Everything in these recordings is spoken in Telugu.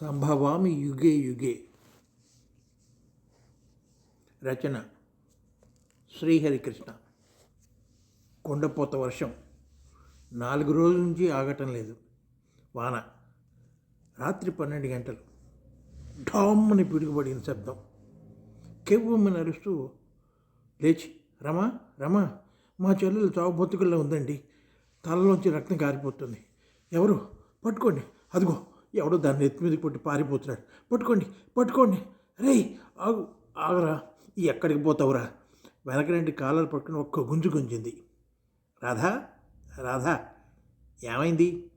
సంభవామి యుగే యుగే. రచన శ్రీహరికృష్ణ. కొండపోత వర్షం. నాలుగు రోజుల నుంచి ఆగటం లేదు. వాన. రాత్రి పన్నెండు గంటలు. ఢామ్మని పిడుగుపడిన శబ్దం. కెవ్వమని అరుస్తూ లేచి రమా రమా మా చెల్లెలు చావు బతుకుల్లో ఉందండి. తలలోంచి రక్తం కారిపోతుంది. ఎవరు? పట్టుకోండి. అదిగో ఎవడో దాన్ని ఎత్తి మీదకి కొట్టి పారిపోతున్నాడు. పట్టుకోండి పట్టుకోండి. రేయ్ ఆగు ఆగరా. ఎక్కడికి పోతావురా? వెనక రెండు పట్టుకుని ఒక్క గుంజు గుంజింది. రాధా రాధా ఏమైంది?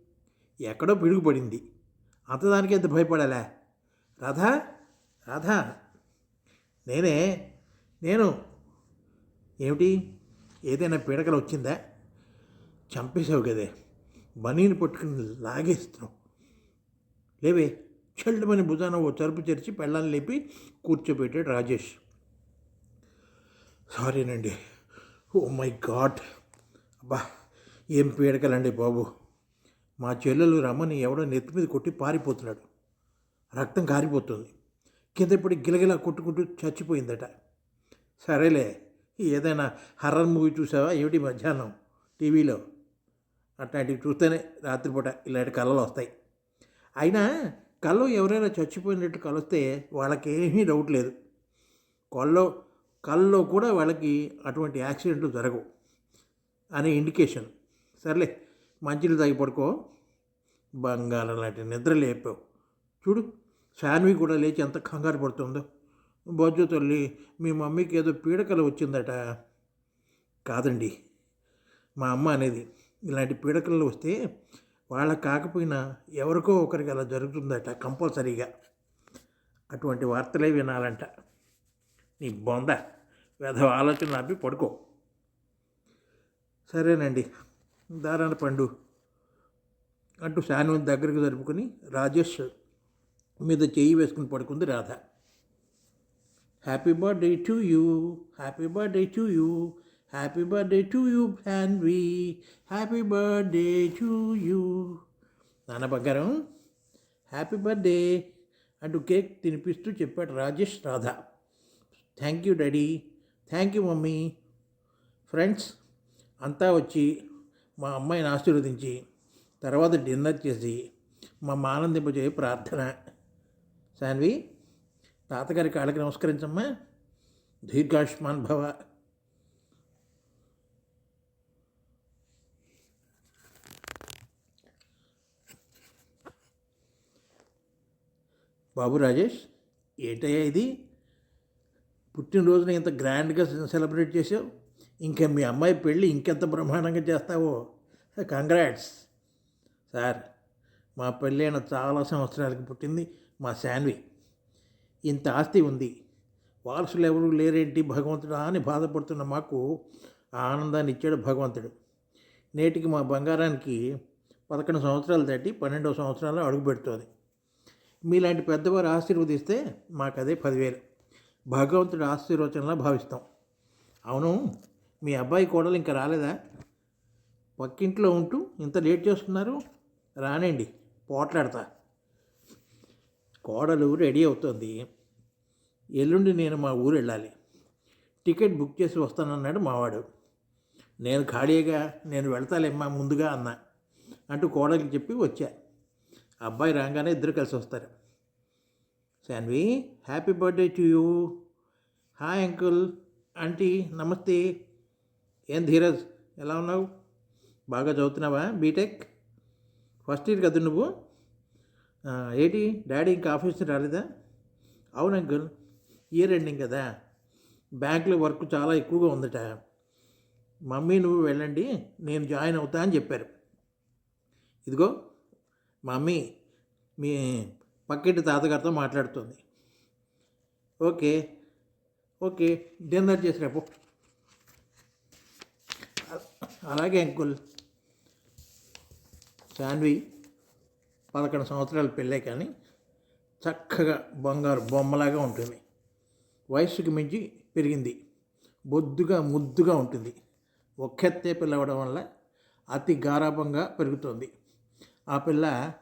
ఎక్కడో పిడుగు పడింది. అంతదానికి ఎంత భయపడాలా? రాధా రాధా. నేనే నేను. ఏమిటి? ఏదైనా పీడకలు వచ్చిందా? చంపేశావు కదే. బనీని పట్టుకుని లాగేస్తున్నావు. లేవే చెల్లమని భుజాన ఓ చరుపు తెరిచి పెళ్ళాన్ని లేపి కూర్చోబెట్టాడు రాజేష్. సారీనండి ఓ మై గాడ్. అబ్బా ఏం పీడకలండి బాబు. మా చెల్లెలు రమ్మని ఎవడో నెత్తి మీద కొట్టి పారిపోతున్నాడు. రక్తం కారిపోతుంది. కింద పడి గిలగిలా కొట్టుకుంటూ చచ్చిపోయిందట. సరేలే ఏదైనా హర్రర్ మూవీ చూసావా? ఏమిటి మధ్యాహ్నం టీవీలో? అట్లాంటివి చూస్తేనే రాత్రిపూట ఇలాంటి కళలు వస్తాయి. అయినా కళ్ళు ఎవరైనా చచ్చిపోయినట్టు కలిస్తే వాళ్ళకేమీ డౌట్ లేదు. కళ్ళు కళ్ళలో కూడా వాళ్ళకి అటువంటి యాక్సిడెంట్లు జరగవు అనే ఇండికేషన్ సర్లే మంచిలు తాగి పడుకో. బంగారం లాంటి నిద్ర లేపావు. చూడు శాన్వి కూడా లేచి ఎంత కంగారు పడుతుందో. బొజ్జు తల్లి మీ మమ్మీకి ఏదో పీడకలు వచ్చిందట. కాదండి మా అమ్మ అనేది ఇలాంటి పీడకలు వస్తే వాళ్ళకి కాకపోయినా ఎవరికో ఒకరికి అలా జరుగుతుందట కంపల్సరీగా. అటువంటి వార్తలే వినాలంట. నీ బొంద. వెధ ఆలోచన ఆపి పడుకో. సరేనండి. దారాన పండు. అంటూ శాన్విని దగ్గరికి జరుపుకొని రాజేష్ మీద చెయ్యి వేసుకుని పడుకుంది Radha. Happy birthday to you. Happy birthday to you. Happy birthday to you Sanvi happy birthday to you నాన్న బంగారం హ్యాపీ బర్త్డే అంటూ కేక్ తినిపిస్తూ చెప్పాడు Rajesh Radha. Thank you daddy thank you mummy friends అంతా వచ్చి మా అమ్మాయిని ఆశీర్వదించి తర్వాత డిన్నర్ చేసి మా ఆనందింపజేయ ప్రార్థన. శాన్వి తాతగారి కాళ్ళకి నమస్కరించమ్మా. దీర్ఘాయుష్మాన్ భవ. బాబు రాజేష్ ఏంటయ్యా ఇది? పుట్టినరోజున ఇంత గ్రాండ్గా సెలబ్రేట్ చేసావు ఇంకా మీ అమ్మాయి పెళ్ళి ఇంకెంత బ్రహ్మాండంగా చేస్తావో? కంగ్రాట్స్. సార్ మా పెళ్ళైన చాలా సంవత్సరాలకి పుట్టింది మా శాన్వి. ఇంత ఆస్తి ఉంది. వారసులు ఎవరు లేరేంటి భగవంతుడా అని బాధపడుతున్న మాకు ఆనందాన్ని ఇచ్చాడు భగవంతుడు. నేటికి మా బంగారానికి పదకొండు సంవత్సరాలు దాటి పన్నెండవ సంవత్సరాలు అడుగు పెడుతుంది. మీలాంటి పెద్దవారు ఆశీర్వదిస్తే మాకు అదే పదివేలు. భగవంతుడి ఆశీర్వచనలా భావిస్తాం. అవును మీ అబ్బాయి కోడలు ఇంకా రాలేదా? పక్కింట్లో ఉంటూ ఇంత లేట్ చేస్తున్నారు? రానండి పోట్లాడతా. కోడలు రెడీ అవుతుంది. ఎల్లుండి నేను మా ఊరు వెళ్ళాలి. టికెట్ బుక్ చేసి వస్తానన్నాడు మావాడు. నేను ఖాళీగా నేను వెళ్తాలేమ్మా ముందుగా అన్నా అంటూ కోడలికి చెప్పి వచ్చా. అబ్బాయి రాగానే ఇద్దరు కలిసి వస్తారు. Sanvi happy birthday to you. Hi uncle. Aunty నమస్తే. ఏం ధీరజ్ ఎలా ఉన్నావు? బాగా చదువుతున్నావా? బీటెక్? ఫస్ట్ ఇయర్ కదా నువ్వు? ఏంటి డాడీ ఇంకా ఆఫీస్ రాలేదా? అవును అంకుల్ ఇయర్ ఎండింగ్ కదా. బ్యాంకులో వర్క్ చాలా ఎక్కువగా ఉందట. మమ్మీ నువ్వు వెళ్ళండి నేను జాయిన్ అవుతా అని చెప్పారు. ఇదిగో మమ్మీ మీ పక్కింటి తాతగారితో మాట్లాడుతుంది. ఓకే ఓకే డిన్నర్ చేసి రేపు అలాగే అంకుల్ శాన్వి పదకొండు సంవత్సరాలు పెళ్ళే కానీ చక్కగా బంగారు బొమ్మలాగా ఉంటుంది. వయస్సుకు మించి పెరిగింది. బొద్దుగా ముద్దుగా ఉంటుంది. ఒక్కెత్తే పిల్ల అవ్వడం వల్ల అతి గారాభంగా పెరుగుతుంది. ఆ పిల్ల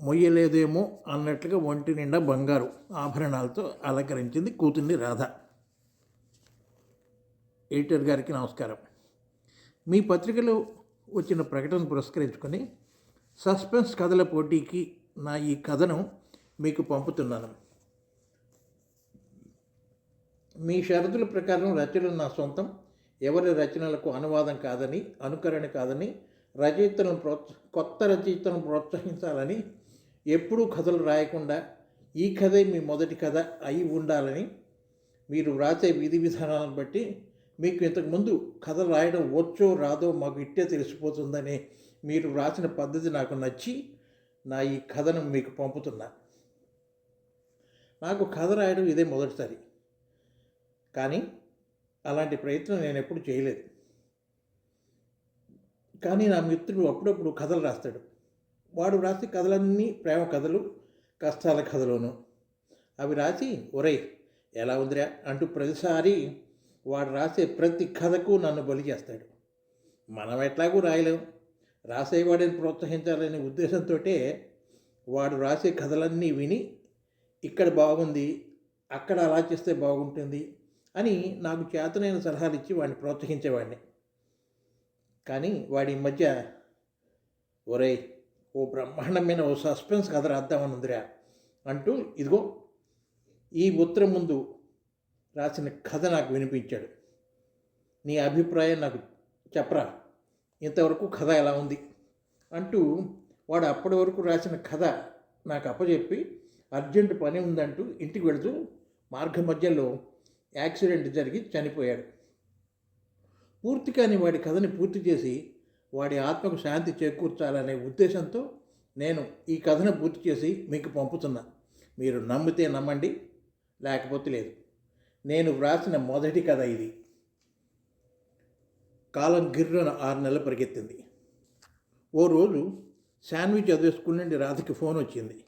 మొయ్యలేదేమో అన్నట్లుగా ఒంటి నిండా బంగారు ఆభరణాలతో అలంకరించింది కూతుర్ని రాధ. ఎడిటర్ గారికి నమస్కారం. మీ పత్రికలో వచ్చిన ప్రకటన పురస్కరించుకొని సస్పెన్స్ కథల పోటీకి నా ఈ కథను మీకు పంపుతున్నాను. మీ షరతుల ప్రకారం రచనలు నా సొంతం. ఎవరి రచనలకు అనువాదం కాదని అనుకరణ కాదని రచయితలను ప్రోత్స కొత్త రచయితలను ప్రోత్సహించాలని ఎప్పుడూ కథలు రాయకుండా ఈ కథే మీ మొదటి కథ అయి ఉండాలని మీరు వ్రాసే విధి విధానాలను బట్టి మీకు ఇంతకుముందు కథ రాయడం వచ్చో రాదో మాకు ఇట్టే తెలిసిపోతుందని మీరు వ్రాసిన పద్ధతి నాకు నచ్చి నా ఈ కథను మీకు పంపుతున్నా. నాకు కథ రాయడం ఇదే మొదటిసారి. కానీ అలాంటి ప్రయత్నం నేను ఎప్పుడు చేయలేదు. కానీ నా మిత్రుడు అప్పుడప్పుడు కథలు రాస్తాడు. వాడు రాసే కథలన్నీ ప్రేమ కథలు కష్టాల కథలోను. అవి రాసి ఒరేయ్ ఎలా ఉందిరా? అంటూ ప్రతిసారి వాడు రాసే ప్రతి కథకు నన్ను బలి చేస్తాడు. మనం ఎట్లాగూ రాయలేం. రాసేవాడిని ప్రోత్సహించాలనే ఉద్దేశంతో వాడు రాసే కథలన్నీ విని ఇక్కడ బాగుంది అక్కడ అలా చేస్తే బాగుంటుంది అని నాకు చేతనైన సలహాలు ఇచ్చి వాడిని ప్రోత్సహించేవాడిని. కానీ వాడి మధ్య ఒరేయ్ ఓ బ్రహ్మాండమైన ఓ సస్పెన్స్ కథ రాద్దామని ఉందిరా అంటూ ఇదిగో ఈ ఉత్తరం ముందు రాసిన కథ నాకు వినిపించాడు. నీ అభిప్రాయం నాకు చెప్పరా? ఇంతవరకు కథ ఎలా ఉంది? అంటూ వాడు అప్పటి వరకు రాసిన కథ నాకు అప్పచెప్పి అర్జెంటు పని ఉందంటూ ఇంటికి వెళుతూ మార్గ మధ్యలో యాక్సిడెంట్ జరిగి చనిపోయాడు. పూర్తి కాని వాడి కథని పూర్తి చేసి వాడి ఆత్మకు శాంతి చేకూర్చాలనే ఉద్దేశంతో నేను ఈ కథను పూర్తి చేసి మీకు పంపుతున్నా. మీరు నమ్మితే నమ్మండి లేకపోతే లేదు. నేను వ్రాసిన మొదటి కథ ఇది. కాలం గిర్రున ఆరు నెలలు పరిగెత్తింది. ఓ రోజు శాండ్విచ్ చదివే స్కూల్ నుండి రాధకి ఫోన్ వచ్చింది.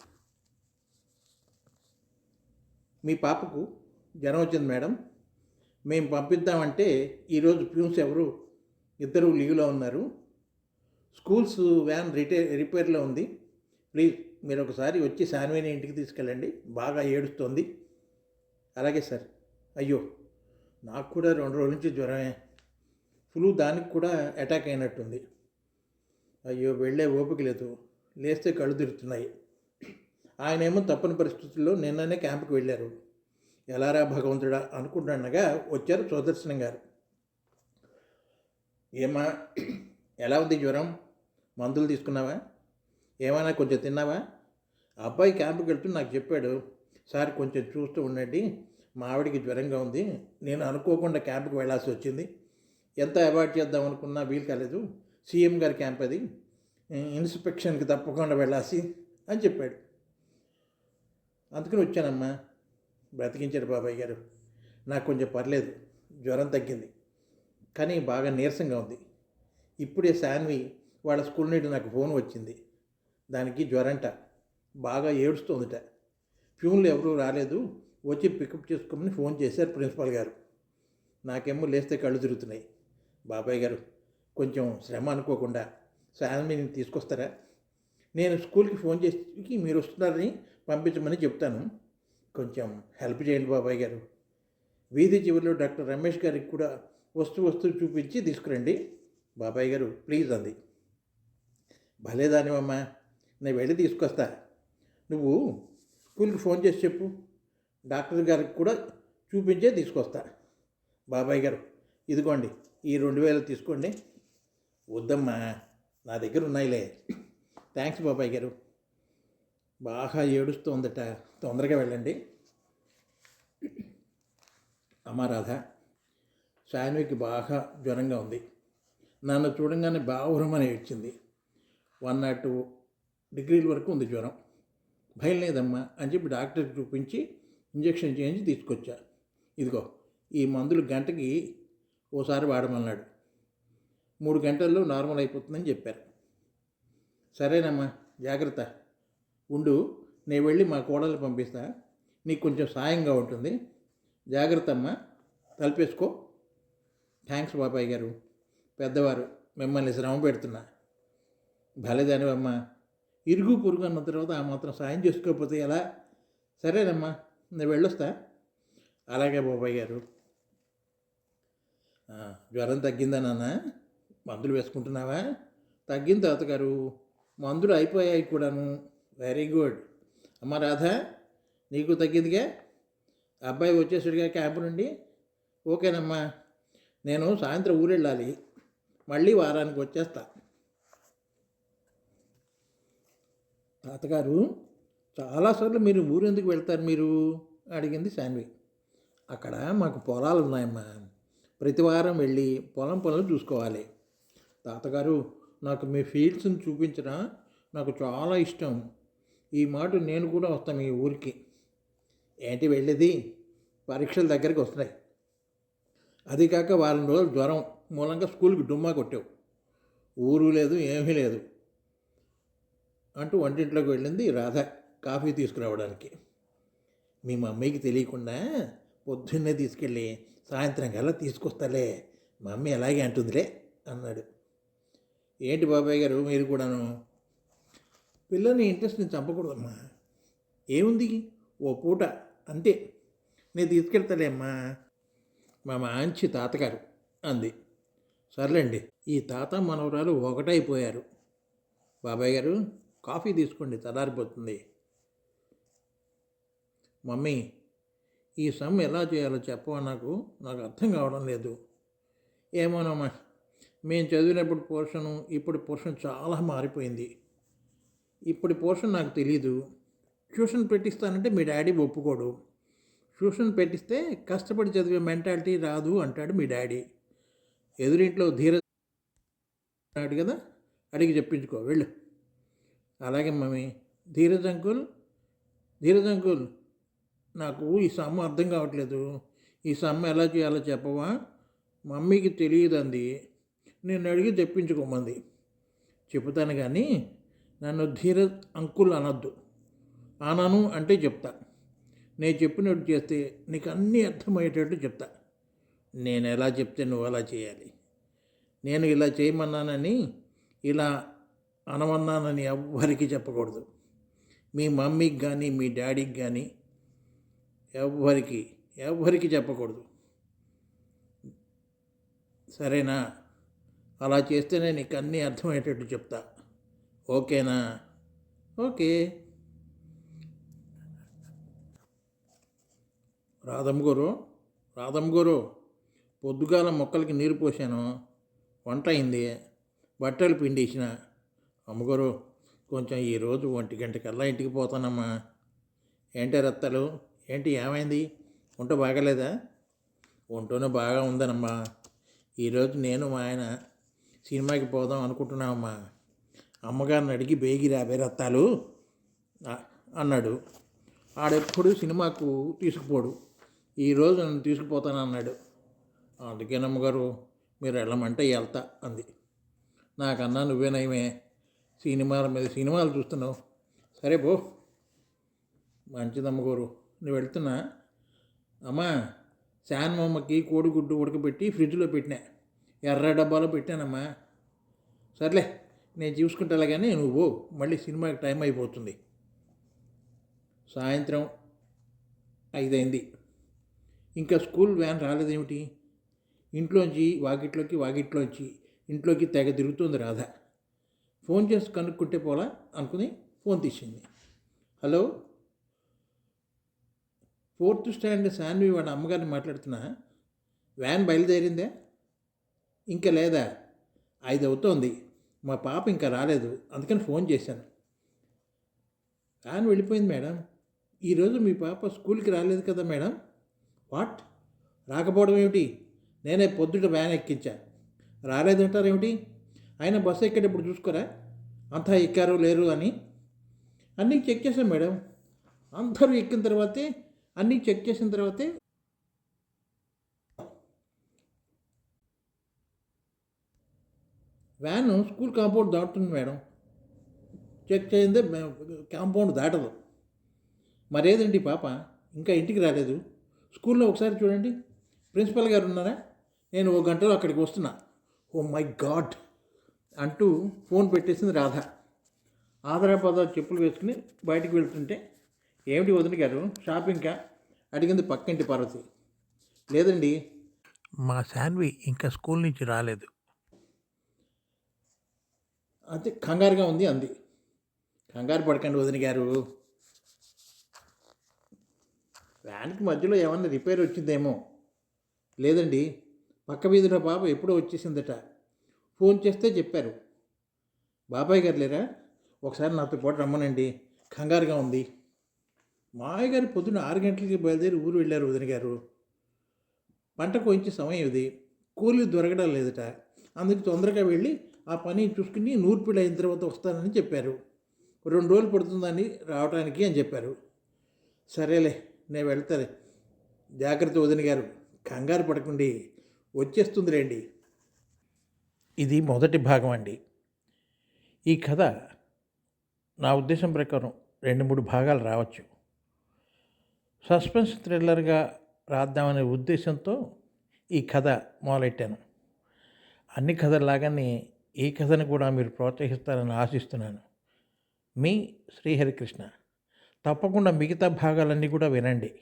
మీ పాపకు జ్వరం వచ్చింది మేడం. మేము పంపిద్దామంటే ఈరోజు ప్యూన్స్ ఎవరు? ఇద్దరు లీవ్లో ఉన్నారు. స్కూల్స్ వ్యాన్ రిటే రిపేర్లో ఉంది. ప్లీజ్ మీరు ఒకసారి వచ్చి శాన్వేని ఇంటికి తీసుకెళ్ళండి. బాగా ఏడుస్తోంది. అలాగే సార్. అయ్యో నాకు కూడా రెండు రోజుల నుంచి జ్వరమే. ఫ్లూ దానికి కూడా అటాక్ అయినట్టుంది. అయ్యో వెళ్ళే ఓపిక లేదు. లేస్తే కళ్ళు తిరుగుతున్నాయి. ఆయనేమో తప్పని పరిస్థితుల్లో నిన్ననే క్యాంప్కి వెళ్ళారు. ఎలారా భగవంతుడా అనుకుంటుండగా వచ్చారు సుదర్శనం గారు. ఏమా ఎలా ఉంది జ్వరం? మందులు తీసుకున్నావా? ఏమైనా కొంచెం తిన్నావా? అబ్బాయి క్యాంపుకి వెళ్తూ నాకు చెప్పాడు సార్ కొంచెం చూస్తూ ఉండండి మా ఆవిడికి జ్వరంగా ఉంది. నేను అనుకోకుండా క్యాంపుకి వెళ్ళాల్సి వచ్చింది. ఎంత అవాయిడ్ చేద్దాం అనుకున్నా వీలు కాలేదు. సీఎం గారి క్యాంప్ అది. ఇన్స్పెక్షన్కి తప్పకుండా వెళ్ళాల్సి అని చెప్పాడు. అందుకని వచ్చానమ్మా. బ్రతికించాడు బాబాయ్ గారు. నాకు కొంచెం పర్లేదు జ్వరం తగ్గింది. కానీ బాగా నీరసంగా ఉంది. ఇప్పుడే శాన్వి వాళ్ళ స్కూల్ నుండి నాకు ఫోన్ వచ్చింది. దానికి జ్వరంట బాగా ఏడుస్తుందిట. ప్యూన్లు ఎవరూ రాలేదు వచ్చి పికప్ చేసుకోమని ఫోన్ చేశారు ప్రిన్సిపాల్ గారు. నాకేమో లేస్తే కళ్ళు తిరుగుతున్నాయి. బాబాయ్ గారు కొంచెం శ్రమ అనుకోకుండా శాన్విని తీసుకొస్తారా? నేను స్కూల్కి ఫోన్ చేసి మీరు వస్తున్నారని పంపించమని చెప్తాను. కొంచెం హెల్ప్ చేయండి బాబాయ్ గారు. వీధి చివరిలో డాక్టర్ రమేష్ గారికి కూడా వస్తు వస్తువు చూపించి తీసుకురండి. బాబాయ్ గారు ప్లీజ్ అంది. భలే దానివమ్మా నేను వెళ్ళి తీసుకొస్తా. నువ్వు స్కూల్కి ఫోన్ చేసి చెప్పు. డాక్టర్ గారికి కూడా చూపించే తీసుకొస్తా. బాబాయ్ గారు ఇదిగోండి ఈ రెండు వేలు తీసుకోండి. వద్దమ్మా నా దగ్గర ఉన్నాయిలే. థ్యాంక్స్ బాబాయ్ గారు. బాగా ఏడుస్తోందట. తొందరగా వెళ్ళండి. అమారాధ రాధ శాన్వికి బాగా జ్వరంగా ఉంది. నన్ను చూడంగానే బావురమని ఏడ్చింది. వన్ నాట్ టూ డిగ్రీల వరకు ఉంది జ్వరం. భయం లేదమ్మా అని చెప్పి డాక్టర్కి చూపించి ఇంజక్షన్ చేయించి తీసుకొచ్చా. ఇదిగో ఈ మందులు గంటకి ఓసారి వాడమన్నాడు. మూడు గంటల్లో నార్మల్ అయిపోతుందని చెప్పారు. సరేనమ్మా జాగ్రత్త. ఉండు నేను వెళ్ళి మా కోడలు పంపిస్తా. నీకు కొంచెం సాయంగా ఉంటుంది. జాగ్రత్త అమ్మా. తలపేసుకో. థ్యాంక్స్ బాబాయ్ గారు. పెద్దవారు మిమ్మల్ని శ్రమ పెడుతున్నా. భలేదానివమ్మా ఇరుగు పొరుగు అన్న తర్వాత ఆ మాత్రం సాయం చేసుకోకపోతే ఎలా? సరేనమ్మా నేను వెళ్ళొస్తా. అలాగే బాబాయ్ గారు. జ్వరం తగ్గిందా నాన్న? మందులు వేసుకుంటున్నావా? తగ్గింది తాతగారు. మందులు అయిపోయాయి కూడాను. Very good. అమ్మ రాధా నీకు తగ్గిందిగా? అబ్బాయి వచ్చేసాడుగా క్యాంపు నుండి? ఓకేనమ్మా నేను సాయంత్రం ఊరెళ్ళాలి. మళ్ళీ వారానికి వచ్చేస్తా. తాతగారు చాలాసార్లు మీరు ఊరెందుకు వెళ్తారు మీరు? అడిగింది శాన్వి. అక్కడ మాకు పొలాలు ఉన్నాయమ్మా. ప్రతి వారం వెళ్ళి పొలం పనులు చూసుకోవాలి. తాతగారు నాకు మీ ఫీల్డ్స్ని చూపించడం నాకు చాలా ఇష్టం. ఈ మాట నేను కూడా వస్తాను మీ ఊరికి. ఏంటి వెళ్ళేది? పరీక్షల దగ్గరికి వస్తున్నాయి. అది కాక వారం రోజులు జ్వరం మూలంగా స్కూల్కి డుమ్మా కొట్టావు. ఊరు లేదు ఏమీ లేదు అంటూ వంటింట్లోకి వెళ్ళింది రాధ కాఫీ తీసుకురావడానికి. మీ మమ్మీకి తెలియకుండా పొద్దున్నే తీసుకెళ్ళి సాయంత్రం కల్లా తీసుకొస్తాలే. మమ్మీ అలాగే అంటుందిలే అన్నాడు. ఏంటి బాబాయ్ గారు మీరు కూడాను? పిల్లల్ని ఇంట్రెస్ట్ని చంపకూడదమ్మా. ఏముంది? ఓ పూట అంతే. నేను తీసుకెళ్తాలే అమ్మా మా మంచి తాతగారు అంది. సర్లేండి. ఈ తాత మనవరాలు ఒకటైపోయారు. బాబాయ్ గారు కాఫీ తీసుకోండి చల్లారిపోతుంది. మమ్మీ ఈ సమ్ ఎలా చేయాలో చెప్పవా నాకు నాకు అర్థం కావడం లేదు. ఏమోనమ్మా మేము చదివినప్పుడు పోర్షను ఇప్పుడు పోర్షన్ చాలా మారిపోయింది. ఇప్పుడు పోర్షన్ నాకు తెలీదు. ట్యూషన్ పెట్టిస్తానంటే మీ డాడీ ఒప్పుకోడు. ట్యూషన్ పెట్టిస్తే కష్టపడి చదివే మెంటాలిటీ రాదు అంటాడు మీ డాడీ. ఎదురింట్లో ధీర అన్నాడు కదా అడిగి చెప్పించుకో వెళ్ళు. అలాగే mummy Dheeraj uncle Dheeraj uncle నాకు ఈ సమ్మ అర్థం కావట్లేదు. ఈ సమ్మ ఎలా చేయాలో చెప్పవా? మమ్మీకి తెలియదు అంది నేను అడిగి తెప్పించుకోమంది. చెబుతాను కానీ నన్ను ధీరజ్ అంకుల్ అనొద్దు. అనను అంటే చెప్తా. నేను చెప్పినట్టు చేస్తే నీకు అన్నీ అర్థమయ్యేటట్టు చెప్తా. నేను ఎలా చెప్తే నువ్వు అలా చేయాలి. నేను ఇలా చేయమన్నానని ఇలా అనమన్నానని ఎవ్వరికి చెప్పకూడదు. మీ మమ్మీకి కానీ మీ డాడీకి కానీ ఎవ్వరికి ఎవ్వరికి చెప్పకూడదు. సరేనా? అలా చేస్తేనే నీకు అన్నీ అర్థమయ్యేటట్టు చెప్తా. ఓకేనా? ఓకే. రాధమ్మ గురు రాధమ్మ గురు పొద్దుగాల మొక్కలకి నీరు పోసాను వంట అయింది బట్టలు పిండేసిన. అమ్మగారు కొంచెం ఈరోజు ఒంటి గంటకల్లా ఇంటికి పోతానమ్మా. ఏంటి రత్తలు? ఏంటి ఏమైంది? వంట బాగలేదా? ఒంటూనే బాగా ఉందనమ్మా. ఈరోజు నేను మా ఆయన సినిమాకి పోదాం అనుకుంటున్నామమ్మా. అమ్మగారిని అడిగి బేగిరా బేరత్తాలు రత్తాలు అన్నాడు. ఆడెప్పుడు సినిమాకు తీసుకుపోడు. ఈరోజు నన్ను తీసుకుపోతాను అన్నాడు. అందుకేనమ్మగారు మీరు వెళ్ళమంటే వెళ్తా అంది. నాకన్నా నువ్వే నయమే. సినిమాల మీద సినిమాలు చూస్తున్నావు. సరే పో. మంచిదమ్మగారు నువ్వు వెళ్తున్నా. అమ్మా శానమ్మకి కోడిగుడ్డు ఉడకబెట్టి ఫ్రిడ్జ్లో పెట్టినా. ఎర్ర డబ్బాలో పెట్టానమ్మా. సర్లే. నేను చూసుకుంటా కానీ నువ్వు పో. మళ్ళీ సినిమాకి టైం అయిపోతుంది. సాయంత్రం ఐదైంది. ఇంకా స్కూల్ వ్యాన్ రాలేదేమిటి? ఇంట్లోంచి వాకిట్లోకి వాకిట్లోంచి. ఇంట్లోకి తెగ తిరుగుతుంది రాధ. ఫోన్ చేసి కనుక్కుంటే పోలా అనుకుని ఫోన్ తీసింది. హలో? ఫోర్త్ స్టాండ్ శాన్వి వాళ్ళ అమ్మగారిని మాట్లాడుతున్నా. వ్యాన్ బయలుదేరిందే? ఇంకా లేదా? ఐదు అవుతోంది మా పాప ఇంకా రాలేదు. అందుకని ఫోన్ చేశాను. వ్యాన్ వెళ్ళిపోయింది మేడం. ఈరోజు మీ పాప స్కూల్కి రాలేదు కదా మేడం? వాట్? రాకపోవడం ఏమిటి? నేనే పొద్దుట వ్యాన్ ఎక్కించా. రాలేదంటారేమిటి ఆయన బస్సు ఎక్కేటప్పుడు చూసుకోరా? అంతా ఎక్కారు లేరు అని. అన్నీ చెక్ చేశాం మేడం. అందరూ ఎక్కిన తర్వాతే అన్నీ చెక్ చేసిన తర్వాతే వ్యాన్ స్కూల్ కాంపౌండ్ దాటుతుంది మేడం. చెక్ చేయిందే కాంపౌండ్ దాటదు. మరేదండి పాప? ఇంకా ఇంటికి రాలేదు. స్కూల్లో ఒకసారి చూడండి. ప్రిన్సిపల్ గారు ఉన్నారా? నేను ఓ గంటలో అక్కడికి వస్తున్నా. Oh my God! అంటూ ఫోన్ పెట్టేసింది రాధ. ఆధారపద చెప్పులు వేసుకుని బయటికి వెళ్తుంటే ఏమిటి వదిన గారు? షాపింగ్కా అడిగింది పక్కింటి పార్వతి. లేదండి. మా శాన్వి ఇంకా స్కూల్ నుంచి రాలేదు. అయితే కంగారుగా ఉంది అంది. కంగారు పడకండి వదిన గారు. వ్యాన్కి మధ్యలో ఏమన్నా రిపేర్ వచ్చిందేమో? లేదండి పక్క వీధిలో పాప ఎప్పుడో వచ్చేసిందట. ఫోన్ చేస్తే చెప్పారు. బాబాయ్ గారు లేరా? ఒకసారి నాతో పాటు రమ్మనండి. కంగారుగా ఉంది. మావయ్య గారు పొద్దున్న ఆరు గంటలకి బయలుదేరి ఊరు వెళ్ళారు వదిన గారు. పంట కోయించే సమయం ఇది. కూలీలు దొరకడం లేదట. అందుకు తొందరగా వెళ్ళి ఆ పని చూసుకుని నూర్పిడి అయిన తర్వాత వస్తానని చెప్పారు. రెండు రోజులు పడుతుందని రావడానికి అని చెప్పారు. సరేలే నేను వెళ్తాను జాగ్రత్త వదిన గారు కంగారు పడకండి. వచ్చేస్తుందిలేండి ఇది మొదటి భాగం అండి. ఈ కథ నా ఉద్దేశం ప్రకారం రెండు మూడు భాగాలు రావచ్చు. సస్పెన్స్ థ్రిల్లర్గా రాద్దామనే ఉద్దేశంతో ఈ కథ మొదలెట్టాను. అన్ని కథల్లాగానే ఈ కథను కూడా మీరు ప్రోత్సహిస్తారని ఆశిస్తున్నాను. మీ శ్రీహరికృష్ణ. తప్పకుండా మిగతా భాగాలన్నీ కూడా వినండి.